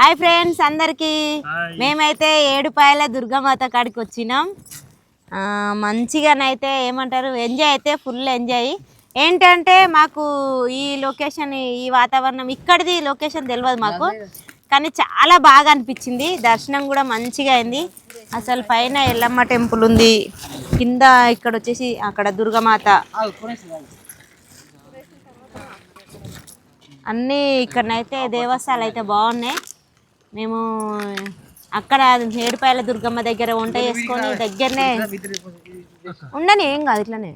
Hi friends అందరికి. మేమైతే ఏడుపాయల దుర్గామాత కాడికి వచ్చినాం. మంచిగానైతే ఏమంటారు ఎంజాయ్ అయితే ఫుల్ ఎంజాయ్. ఏంటంటే మాకు ఈ లొకేషన్ ఈ వాతావరణం ఇక్కడిది లొకేషన్ తెలియదు మాకు. కానీ చాలా బాగా అనిపించింది. దర్శనం కూడా మంచిగా అయింది. అసలు పైన ఎల్లమ్మ టెంపుల్ ఉంది. కింద ఇక్కడ వచ్చేసి అక్కడ దుర్గమాత. అన్నీ ఇక్కడనైతే దేవస్థానాలు అయితే బాగున్నాయి. మేము అక్కడ ఏడుపాయల దుర్గమ్మ దగ్గర వంట చేసుకొని దగ్గరనే ఉండని ఏం కాదు ఇట్లనే.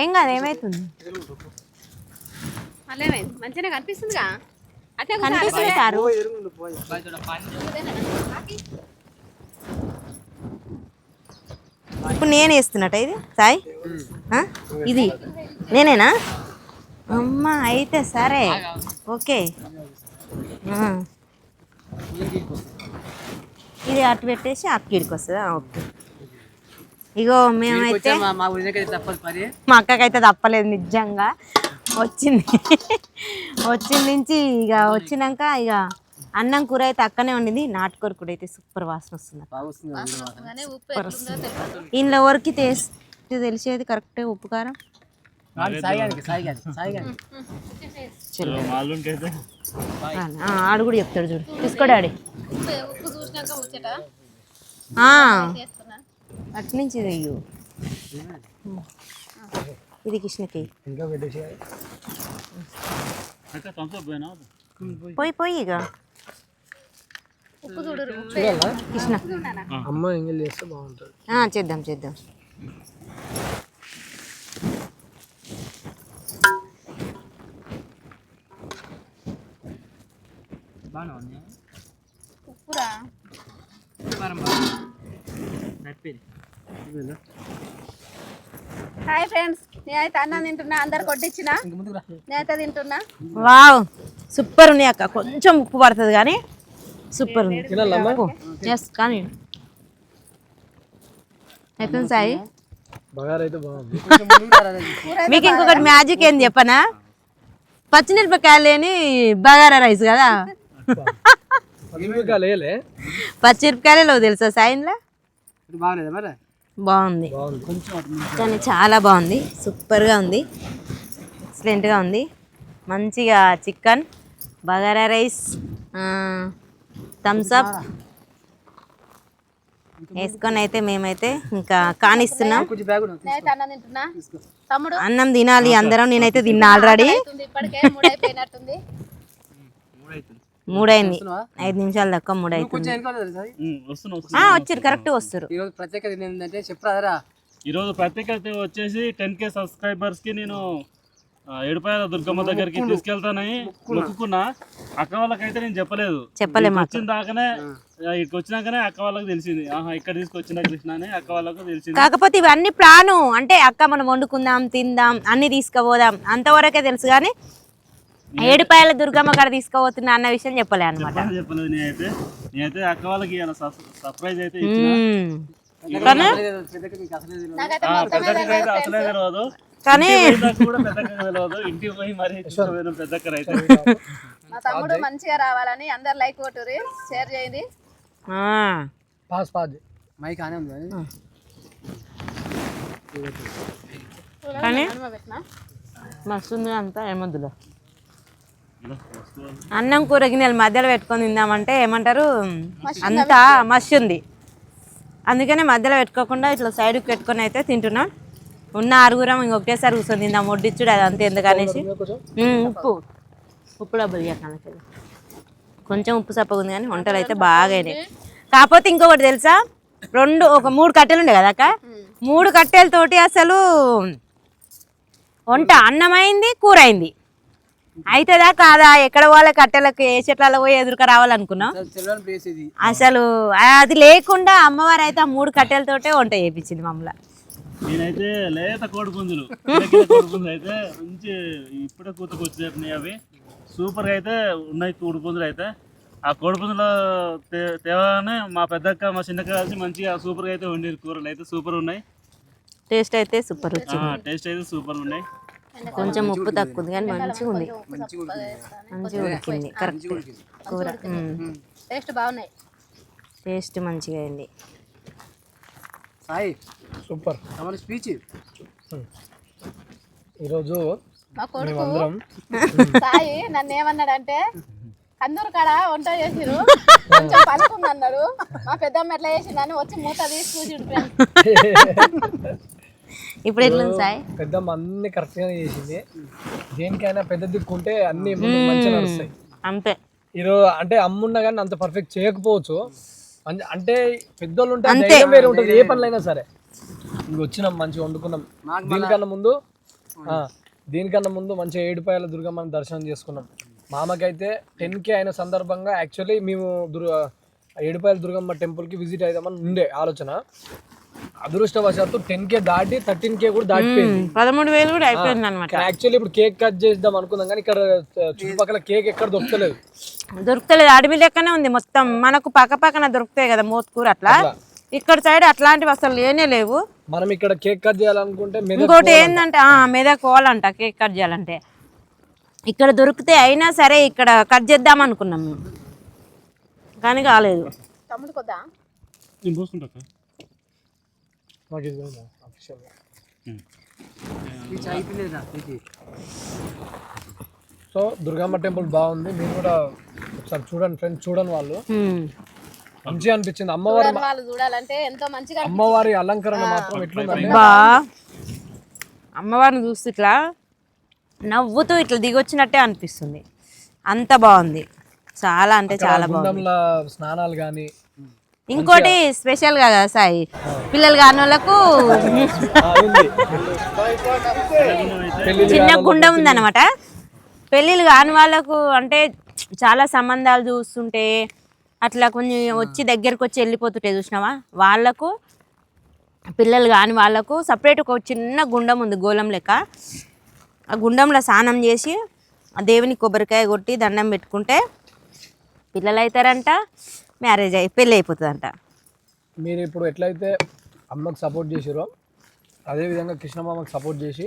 ఏం. కాదు ఏమైతుంది? మంచిగా కనిపిస్తుందిగా? అట్లా కనిపిస్తుంది సారు ఇప్పుడు నేను వేస్తున్నట్ట ఇది? సాయి? ఇది? నేనేనా? అమ్మ అయితే సరే. ఓకే. ఇది అటు పెట్టేసి అక్కడికి వస్తుందా. ఓకే. ఇగో మేమైతే మా మా అక్కకైతే తప్పలేదు నిజంగా. వచ్చింది. వచ్చిన నుంచి ఇక వచ్చినాక ఇక అన్నం కూర అయితే అక్కనే వండింది. నాటుకూర కూడా అయితే సూపర్ వాసన వస్తుంది. ఎట్లుందో తెలియదు ఇంట్లో వరకు తెలిసేది కరెక్ట్ ఉప్పు కారం? ఆడు కూడా చెప్తాడు చూడు. ఆ, చేస్తున్నా అటు నుంచి ఇది అయ్యో. ఇది కృష్ణకి. పోయి పోయి ఇక కృష్ణ. అమ్మ ఎంగిల్ చేస్తే బాగుంటుంది. ఆ, చేద్దాం చేద్దాం. బాగానే ఉంది ఉప్పురా హాయ్ ఫ్రెండ్స్ నేనైతే అన్నం తింటున్నా అందరు కొట్టించిన నేనైతే తింటున్నా వావ్ సూపర్ ఉన్నాయి అక్క కొంచెం ఉప్పు పడుతుంది కానీ సూపర్ ఉంది ఎస్ కానీ అయిపోయింది సాయి మీకు ఇంకొకటి మ్యాజిక్ ఏంది చెప్పనా పచ్చిమిరపకాయలు లేని బగారా రైస్ కదా? పచ్చిమిరపకాయలు తెలుసా మరి? బాగుంది. కానీ చాలా బాగుంది. సూపర్గా ఉంది. ఎక్సలెంట్గా ఉంది. మంచిగా chicken bagara rice Thums Up వేసుకొని అయితే మేమైతే ఇంకా కానిస్తున్నాం. కొంచెం బ్యాగ్ ఉంది. నేనైతే అన్నం తింటున్నా? తమ్ముడు? అన్నం తినాలి అందరం నేనైతే తిన్నా ఆల్రెడీ అవుతుంది ఇప్పటికే మూడు అయిపోయినట్టుంది మూడైంది. ఐదు నిమిషాలు తక్కువ మూడు అవుతుంది కొంచెం వెనకాల సార్ ఆ, వచ్చిర్రు కరెక్ట్ వస్తారు. ఈరోజు ప్రత్యేకత ఏంటంటే చెప్పరాదరా. ఈరోజు ప్రత్యేకత వచ్చేసి టెన్ కే సబ్స్క్రైబర్స్కి నేను ఏడుపాయల దుర్గమ్మ దగ్గరికి తీసుకెళ్తానని మొక్కుకున్నా. అక్క వాళ్ళకైతే నేను చెప్పలేదు. చెప్పలే ఇక్కడికి మాకు. వచ్చిన దాకానే ఆ, ఇక్కడికి వచ్చినాకనే అక్క వాళ్ళకి తెలిసింది. ఆహా ఇక్కడ తీసుకొచ్చిన కృష్ణ అని అక్క వాళ్ళకు తెలిసింది. కాకపోతే ఇవన్నీ ప్లాను అంటే అక్క మనం వండుకుందాం తిందాం అన్ని తీసుకుపోదాం. అంతవరకే తెలుసు కానీ ఏడుపాయల దుర్గమ్మ కాడ తీసుకుపోతున్నా అన్న విషయం చెప్పలే అనమాట చెప్పలేదు చెప్పలేదు నేనైతే. నేనైతే అక్క వాళ్ళకి ఇవాళ సర్ప్రైజ్ అయితే అసలే తెలియదు. కానీ ఇంటికి పోయి మరి మా తమ్ముడు మంచిగా రావాలని అందరు లైక్ షేర్ చేయండి. ఆ, పాస్ పాస్. మైక్ ఆనే ఉంది కానీ. కానీ? హనుమ పెట్టినా? మస్తుంది అంతా ఏమొద్దులే. అన్నం కూర గిన్నెలు మధ్యలో పెట్టుకొని తిందామంటే ఏమంటారు? అంతా మస్తు ఉంది. అందుకనే మధ్యలో పెట్టుకోకుండా ఇట్లా సైడ్కి పెట్టుకొని అయితే తింటున్నాం. ఉన్న ఆరుగురం ఇంకొకటేసారి కూర్చొని తిందాం. వడ్డిచ్చుడు అది అంతే ఎందుకనేసి ఉప్పు. ఉప్పు. డబ్బులు ఇవ్వకానికి కొంచెం ఉప్పు సప్పగా ఉంది కానీ వంటలు అయితే బాగా అయినాయి. కాకపోతే ఇంకొకటి తెలుసా? రెండు ఒక మూడు కట్టెలు ఉండే కదా అక్క? మూడు కట్టెలతోటి అసలు వంట అన్నమైంది కూర అయింది అవుతుందా కాదా? ఎక్కడ వాళ్ళ కట్టెలకు? ఏ చెట్లలో పోయి ఎదురుక రావాలనుకున్నాం అసలు తెలియని ప్లేస్ ఇది. అసలు అది లేకుండా అమ్మవారు అయితే ఆ మూడు కట్టెలతోటే వంట చేయించింది మమ్మల్ని. నేనైతే లేత కోడి పుంజులు కిలకిల కోడి పుంజులు అయితే మంచి ఇప్పుడే కూతకు వచ్చేటినాయి అవి. సూపర్గా అయితే ఉన్నాయి కోడి పుంజులు అయితే. ఆ కోడి పుంజులు తేవాగానే మా పెద్దక్క మా చిన్నక్క కలిసి మంచిగా సూపర్గా అయితే వండారు కూరలు. అయితే సూపర్ ఉన్నాయి. టేస్ట్ అయితే సూపర్ టేస్ట్ అయితే సూపర్ ఉన్నాయి. కొంచెం ఉప్పు తక్కువ కానీ మంచిగా ఉంది. మంచిగా ఉడికింది. కరెక్ట్ కూర. టేస్ట్ బాగున్నాయి. టేస్ట్ మంచిగా అయింది. సాయి. సూపర్. తమ స్పీచ్ ఈరోజు మా కొడుకు సాయి నన్ను ఏమన్నాడంటే కందూరు కాడ వంట చేసిరు కొంచెం పలుకుంది అన్నాడు మా పెద్దమ్మ ఎట్లా చేసిందని వచ్చి మూత తీసి చూసి ఇప్పుడు ఎట్లుంది సాయి? పెద్దమ్మ అన్ని కరెక్ట్ గానే చేసింది. దేనికైనా పెద్ద దిక్కుంటే అన్ని మంచిగా నడుస్తాయి. అంతే. ఈరోజు అంటే అమ్మున్నా కానీ అంత పర్ఫెక్ట్ చేయకపోవచ్చు. అంటే పెద్దోళ్ళు ఉంటే ధైర్యం వేరే ఉంటుంది. ఏ పనులైనా సరే. ఇంక వచ్చినాం మంచిగా వండుకున్నాం. దీనికన్నా ముందు ఆ, దీనికన్నా ముందు మంచిగా ఏడుపాయల దుర్గమ్మని దర్శనం చేసుకున్నాం. మామకైతే టెన్ కే అయిన సందర్భంగా యాక్చువల్లీ మేము దుర్గ ఏడుపాయల దుర్గమ్మ టెంపుల్కి విజిట్ అవుదామని ఉండే ఆలోచన. అదృష్టవశాత్తు టెన్ కే దాటి థర్టీన్ కే కూడా దాటిపోయింది. పదమూడు వేలు కూడా అయిపోయింది అనమాట యాక్చువల్లీ ఇప్పుడు కేక్ కట్ చేద్దాం అనుకుందాం కానీ ఇక్కడ చుట్టుపక్కల కేక్ ఎక్కడ దొరకలేదు. దొరుకుతలేదు అడవి లెక్కనే ఉంది మొత్తం. మనకు పక్క పక్కన దొరుకుతాయి కదా మోత్కూర అట్లా. ఇక్కడ సైడ్ అట్లాంటివి అసలు లేనే లేవు. మనం ఇక్కడ కేక్ కట్ చేయాలనుకుంటే ఇంకోటి ఏంటంటే ఆ, మెదక్ పోవాలంట కేక్ కట్ చేయాలంటే. ఇక్కడ దొరికితే అయినా సరే ఇక్కడ కట్ చేద్దాం అనుకున్నాం మేము. కానీ కాలేదు. తమ్ముడు కొద్దా? నేను పోసుకుంటా అక్క. మాకు ఇది పోయిందా? Official గా. స్పీచ్ అయిపోయింది రా స్పీచ్ సో దుర్గమ్మ టెంపుల్ బాగుంది. మీరు కూడా ఒకసారి చూడండి ఫ్రెండ్స్ చూడండి వాళ్ళు. మంచిగా అనిపించింది. అమ్మవారి చూడని వాళ్ళు చూడాలంటే ఎంతో మంచిగా అమ్మవారి అలంకరణ మాత్రం ఎట్లుందంటే బా. అమ్మవారిని చూస్తే ఇట్లా నవ్వుతూ ఇట్లా దిగొచ్చినట్టే అనిపిస్తుంది. అంత బాగుంది. చాలా అంటే చాలా బాగుంది. స్నానాలు కానీ ఇంకోటి స్పెషల్గా కదా సాయి. పిల్లలు కాని వాళ్ళకు చిన్న గుండం ఉందన్నమాట. పెళ్ళిళ్ళు కాని వాళ్ళకు అంటే చాలా సంబంధాలు చూస్తుంటే అట్లా కొంచెం వచ్చి దగ్గరకు వచ్చి వెళ్ళిపోతుంటే చూసినావా? వాళ్ళకు పిల్లలు కాని వాళ్ళకు సపరేట్ ఒక చిన్న గుండం ఉంది గోళం లెక్క. ఆ గుండంలో స్నానం చేసి ఆ దేవుని కొబ్బరికాయ కొట్టి దండం పెట్టుకుంటే పిల్లలు అవుతారంట. మ్యారేజ్ అయి పెళ్ళి అయిపోతుందంట. మీరు ఇప్పుడు ఎట్లయితే అమ్మకు సపోర్ట్ చేసిరో అదే విధంగా కృష్ణమామకు సపోర్ట్ చేసి.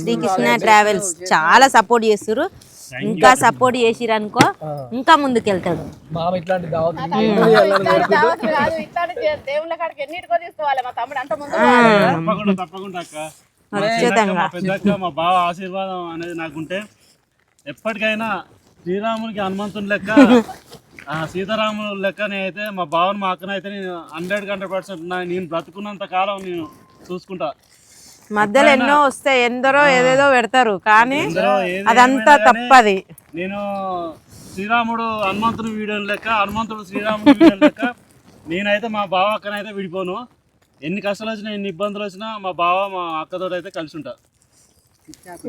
శ్రీకృష్ణ ట్రావెల్స్ చాలా సపోర్ట్ చేస్తారు ఇంకా సపోర్ట్ చేసిరు అనుకో ఇంకా ముందుకెళ్తాడు. మామ ఇట్లాంటి దావత్ ఇట్లాంటి దావతులు కాదు ఇట్లాంటి దే- దేవుళ్ళ కాడికి ఎన్నిటికో తీసుకోవాలి మా తమ్ముడు అంత ముందు తప్పకుండా తప్పకుండా అక్క. మా చిన్నక్క, మా పెద్దక్క మా బావ ఆశీర్వాదం అనేది నాకుంటే ఎప్పటికైనా శ్రీరామునికి హనుమంతుని లెక్క సీతారాములు లెక్క నేనైతే మా బావని మా అక్కనైతే నేను హండ్రెడ్ హండ్రెడ్ పర్సెంట్ నేను బ్రతుకున్నంత కాలం నేను చూసుకుంటా. మధ్యలో ఎన్నో వస్తాయి ఎందరో ఏదేదో పెడతారు కానీ అదంతా తప్పది. నేను శ్రీరాముడు హనుమంతుని వీడియో లెక్క హనుమంతుడు శ్రీరాముడు వీడియో లెక్క నేనైతే మా బావ అక్కనైతే విడిపోను. ఎన్ని కష్టాలు వచ్చినా ఎన్ని ఇబ్బందులు వచ్చినా మా బావ మా అక్కతో అయితే కలిసి ఉంటా.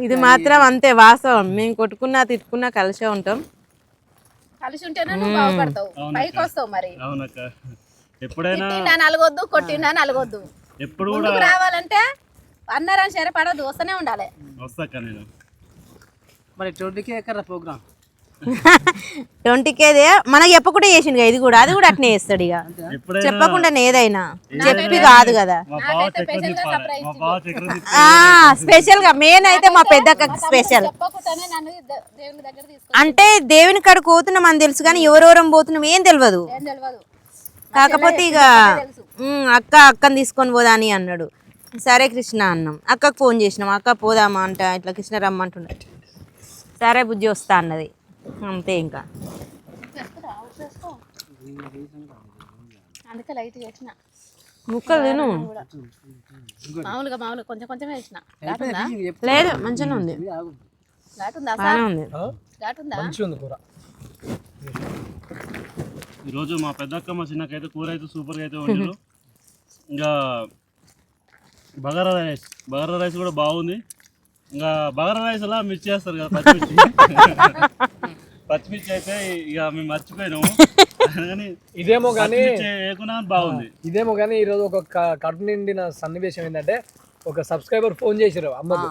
ఇది మాత్రం అంతే వాస్తవం. మేము కొట్టుకున్నా తిట్టుకున్నా కలిసే ఉంటాం. కలిసి ఉంటేనే నువ్వు బాగుపడతావు. పైకి వస్తావు మరి. అవునక్క. ఎప్పుడైనా తిట్టిండా నలగొద్దు కొట్టిండా నలగొద్దు. ఎప్పుడు కూడా రావాలంటే అన్నారని సరే పడవద్దు వస్తూనే ఉండాలి. వస్తాక నేను. మరి ట్వంటీకి ఎక్కడ ప్రోగ్రామ్ ట్వంటీ కేదే మనకి చెప్పకుండా చేసిండు ఇది కూడా అది కూడా అట్నే చేస్తాడు ఇక. చెప్పకుండా ఏదైనా. చెప్పి కాదు కదా. స్పెషల్గా మెయిన్ అయితే మా పెద్దక్క స్పెషల్ చెప్పకుండానే నన్ను ద- దేవుని దగ్గర తీసుకో అంటే దేవుని కాడ పోతున్నాం అని తెలుసు కానీ ఎవరెవరం పోతున్నాం ఏం తెలియదు కాకపోతే ఇక "ఉమ్, అక్క అక్కని తీసుకొని పోదా అని అన్నాడు. సరే కృష్ణ అన్నాం. అక్కకు ఫోన్ చేసినాం. అక్క పోదామా అంట ఇట్లా కృష్ణ రమ్మంటుండే సరే బుజ్జి వస్తా అన్నది. అంతే ఇంకా. అందుకే లైట్ చేసిన. ముక్కలు తిను. మామూలుగా మామూలుగా కొంచెం కొంచెం వేసిన. లేదు ఉంది. బాగానే ఉంది. మంచిగా ఉంది కూర. ఈరోజు మా పెద్దక్క మా చిన్నకైతే కూర అయితే సూపర్గా అయితే వండారు ఇంకా బగారా రైస్ బగారా రైస్ కూడా బాగుంది. ఇంకా బగారా రైస్ అలా మిర్చి చేస్తారు కదా పచ్చిమిర్చి. పచ్చిమిర్చి అయితే ఇక మేము మర్చిపోయినాము. ఇదేమో కానీ బాగుంది. ఇదేమో కానీ ఈరోజు ఒక క- కడుపు నిండిన సన్నివేశం ఏంటంటే ఒక సబ్స్క్రైబర్ ఫోన్ చేసిరు అమ్మకు.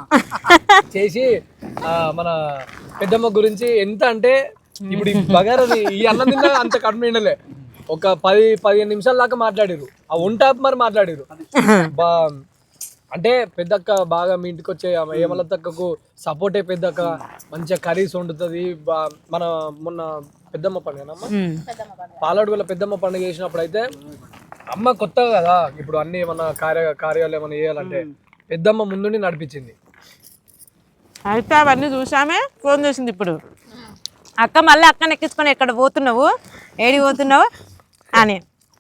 చేసి ఆ, మన పెద్దమ్మ గురించి ఎంత అంటే ఇప్పుడు ఈ బగారని ఈ అన్నం తిన్నా అంత కడుపు నిండలే. ఒక పది పదిహేను నిమిషాల దాకా మాట్లాడిరు ఆ వంట మరి మాట్లాడిరు బా అంటే పెద్దక్క బాగా మీ ఇంటికి వచ్చే ఆమె ఏమలతక్కకు సపోర్ట్ అయ్యి పెద్దక్క మంచిగా కర్రీస్ వండుతుంది మన మొన్న పెద్దమ్మ పండుగనమ్మ ఉమ్. పెద్దమ్మ పండుగ. పాలడు వల్ల పెద్దమ్మ పండుగ చేసినప్పుడు అయితే అమ్మ కొత్తగా కదా ఇప్పుడు అన్ని ఏమన్నా కార్య కార్యాలు ఏమన్నా చేయాలంటే పెద్దమ్మ ముందుండి నడిపించింది. అయితే అవన్నీ చూసామే ఫోన్ చేసింది ఇప్పుడు. అక్క మళ్ళీ అక్కని ఎక్కించుకొని ఎక్కడ పోతున్నావు? ఏడి పోతున్నావు? అని.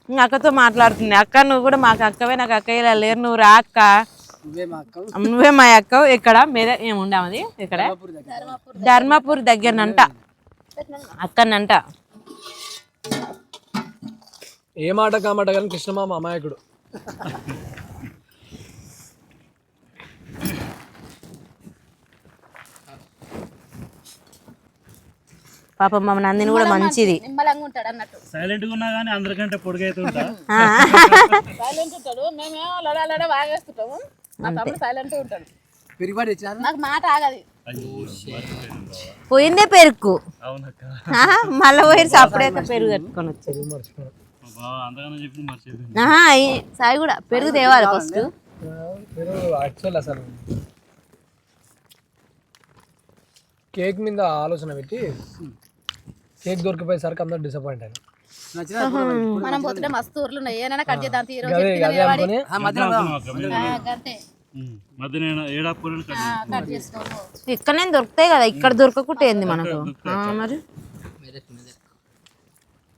అక్కతో మాట్లాడుతుంది. అక్క నువ్వు కూడా మాకు అక్కవే నాకు అక్క ఇలా లేరు. నువ్వు రా అక్క. నువ్వే మా అక్క ఇక్కడ మీద ఏముండమది? ఇక్కడ ధర్మపూర్ దగ్గరనంట. అక్కనంట. ఏ మాట కామాట కానీ కృష్ణమామ అమాయకుడు. పాపం మా నందిని కూడా మంచిది. నిమ్మలంగా ఉంటాడు అన్నట్టు. సైలెంట్గా ఉన్నా కానీ అందరికంటే పొడిగైతే ఉంటా. ఆ. సైలెంట్ ఉంటాడు. మేమేమో లడా లడా వాగేస్తుంటాము మా తమ్ముడు సైలెంట్ ఉంటాడు. పెరిగిపాటు ఇచ్చినారు నాకు మాట ఆగది. పోయిందే ఆహా, మళ్ళీ పోయి సపరేట్గా పెరుగు కట్టుకొని వచ్చేది. సాయి కూడా పెరుగు తేవాలి ఫస్ట్ మీరు యాక్చువల్ అసలు. కేక్ మీద ఆలోచన పెట్టి కేక్ దొరికిపోయేసరికి అందరూ డిసప్పాయింట్ అయినా నచ్చిన మనం పోతుంటే మస్తు ఊర్లు ఉన్నాయి. ఏమైనా కట్ చేద్దాం అంతే కట్ చేసుకోము ఇక్కడనే దొరుకుతాయి కదా ఇక్కడ దొరకకుంటే ఏంది మనకు? ఆ, మరి?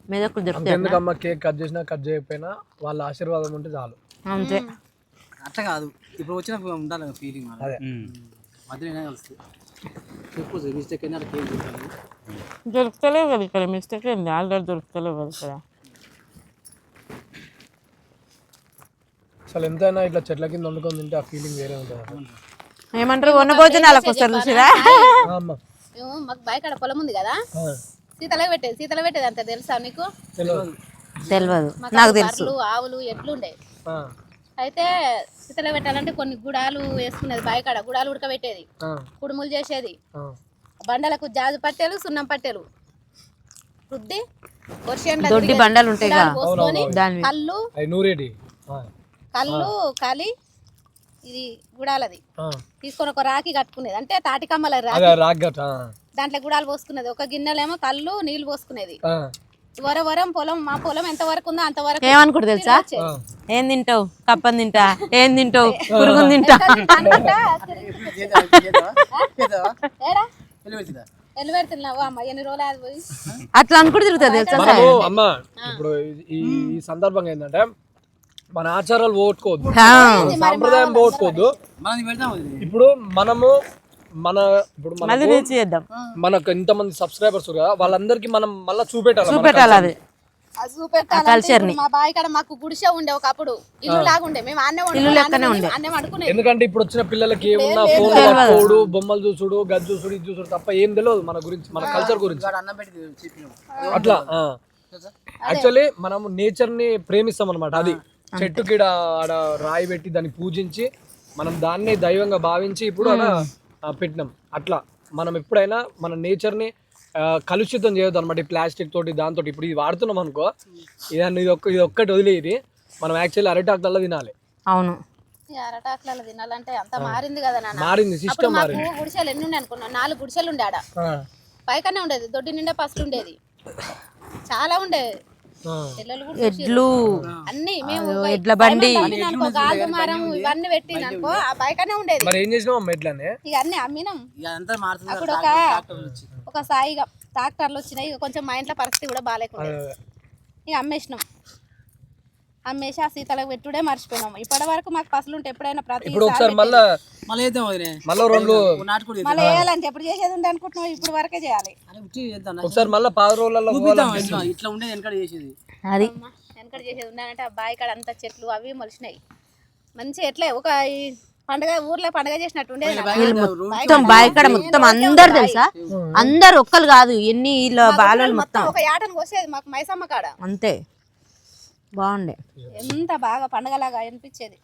మెదకులు దొరుకుతాయి ఎందుకమ్మా కేక్ కట్ చేసినా కట్ చేయకపోయినా వాళ్ళ ఆశీర్వాదం ఉంటే చాలు. అంతే. అట్లా కాదు. ఇప్పుడు వచ్చిన ఉండాలి ఫీలింగ్ అదే. మధ్యలో కలుస్తుంది దొరుకుతలేవు కదా ఇక్కడ మిస్టేక్ ఏంది ఆల్రెడీ దొరుకుతలేవు కదా ఇక్కడ అసలు ఎంతైనా ఇట్లా చెట్ల కింద వండుకొని తింటే ఆ ఫీలింగ్ వేరే ఉంటుంది ఏమంటారు? వన భోజనాలకు వస్తారు చూసిరా? మేము మాకు బయకాడ పొలం ఉంది కదా. సీతలో పెట్టేది సీతలో పెట్టేది అంత తెలుసా నీకు? తెలియదు నాకు తెలుసు. ఆవులు ఎట్లు ఉండే ఆ, అయితే సీతలో పెట్టాలంటే కొన్ని గుడాలు వేసుకునేది బయకాడ గుడాలు ఉడకబెట్టేది కుడుములు చేసేది. బండలకు జాజు పట్టెలు సున్నం పట్టెలు. రుద్ది దొడ్డి బండలు ఉంటాయి కళ్ళు కళ్ళు కాలి ఇది గుడాలది. తీసుకొని ఒక రాకి కట్టుకునేది. అంటే తాటికమ్మల రాకి. దాంట్లో గుడాలు పోసుకునేది. ఒక గిన్నెలేమో కళ్ళు నీళ్ళు పోసుకునేది. ఆ, వర వరం పొలం మా పొలం ఎంత వరకు ఉందో అంత వరకు ఏమనుకుంటు తెలుసా. ఏం తింటావు? కప్పని తింటా? ఏం తింటావు? పురుగుని తింటా? అట్లా అనుకుంటూ తిరుగుతుంది తెలుసా అమ్మ ఇప్పుడు ఈ సందర్భంగా ఏంటంటే మన ఆచారాలు పోగొట్టుకోవద్దు. సాంప్రదాయం పోగొట్టుకోవద్దు. ఇప్పుడు మనము మన ఇప్పుడు మళ్ళీ మనకు రుచి చేద్దాం. మనకు ఇంతమంది సబ్స్క్రైబర్స్ కదా వాళ్ళందరికీ మనం మళ్ళీ చూపెట్టాలి చూపెట్టాలి అది మా బావి కాడ మాకు గుడిసె ఉండే ఒకప్పుడు. ఇల్లు లాగా ఉండే. మేము అన్నే ఇల్లు లెక్కనే ఉండే. అన్నే వండుకునేది ఎందుకంటే ఇప్పుడు వచ్చిన పిల్లలకి ఏమున్నా ఫోన్ పట్టుకోడు బొమ్మలు చూసుడు గది చూసుడు ఇది చూసుడు తప్ప ఏం తెలియదు మన గురించి మన కల్చర్ గురించి. అట్లా యాక్చువల్లీ మనం నేచర్ని ప్రేమిస్తాం అనమాట అది చెట్టుకి ఈడ ఆడ రాయి పెట్టి దాన్ని పూజించి మనం దాన్ని దైవంగా భావించి ఇప్పుడు అలా పెట్టినాం. అట్లా మనం ఎప్పుడైనా మన నేచర్ని ఆ, కలుషితం చేయొద్దు అనమాట ఈ ప్లాస్టిక్ తోటి దాంతో ఇప్పుడు ఇది వాడుతున్నాం అనుకో ఇదాన్ని ఇది ఒక్క ఇది ఒక్కటి వదిలేది మనం యాక్చువల్లీ అరటాకులలో తినాలి. అవును. అరటాకులలో తినాలంటే అంత మారింది కదా నాన్న. మారింది సిస్టమ్ మారింది. గుడిసెలు ఎన్ని ఉన్నాయి అనుకున్నా నాలుగు గుడిసెలు ఉండే ఆడ. ఆ, పైకనే ఉండేది దొడ్డి నిండా పసులు ఉండేది. చాలా ఉండేది ఎడ్లు. అన్ని మేము ఎడ్ల బండి. మరం ఇవన్నీ పెట్టిన అనుకో ఆ బైకనే ఉండేది. మరి ఏం చేసినాం ఇక అన్ని అమ్మినాం. అప్పుడు ఒక ఒక సాయిగా ట్రాక్టర్లు వచ్చినాయి. ఇక కొంచెం మా ఇంట్లో పరిస్థితి కూడా బాగాలేకుండా. ఇక అమ్మేసినాం. అమ్మేసి ఆ సీతలకు పెట్టుడే మర్చిపోయినాం. ఇప్పటి వరకు మాకు పసులు ఉంటే ఎప్పుడైనా ప్రతి ఇప్పుడు ఒకసారి మళ్ళా మళ్ళీ వేద్దాం వదిలే మళ్ళా రెండు నాటుకోడి మళ్ళీ వేయాలంటే ఎప్పుడు చేసేది ఉండే అనుకుంటున్నావు? ఇప్పుడు వరకే చేయాలి. అని ఉట్టి చేద్దాం ఒకసారి మళ్ళా పావు రోజులలో చూపిద్దాం ఇట్లా ఇట్లా ఉండేది వెనకడ చేసేది. అది. వెనకడ చేసేది ఉండాలంటే ఆ బావి కాడ అంతా చెట్లు అవి మొలిచినాయి. మంచి ఎట్లే ఒక ఈ పండగ ఊర్లో పండగ చేసినట్టు. మొత్తం బాయికాడ మొత్తం అందరు తెలుసా? అందరు ఒక్కరు కాదు ఎన్ని ఇలా బాలలు మొత్తం. ఒక యాటను కోసేది మాకు మైసమ్మ కాడ. అంతే. బాగుండే. ఎంత బాగా పండగలాగా అనిపించేది.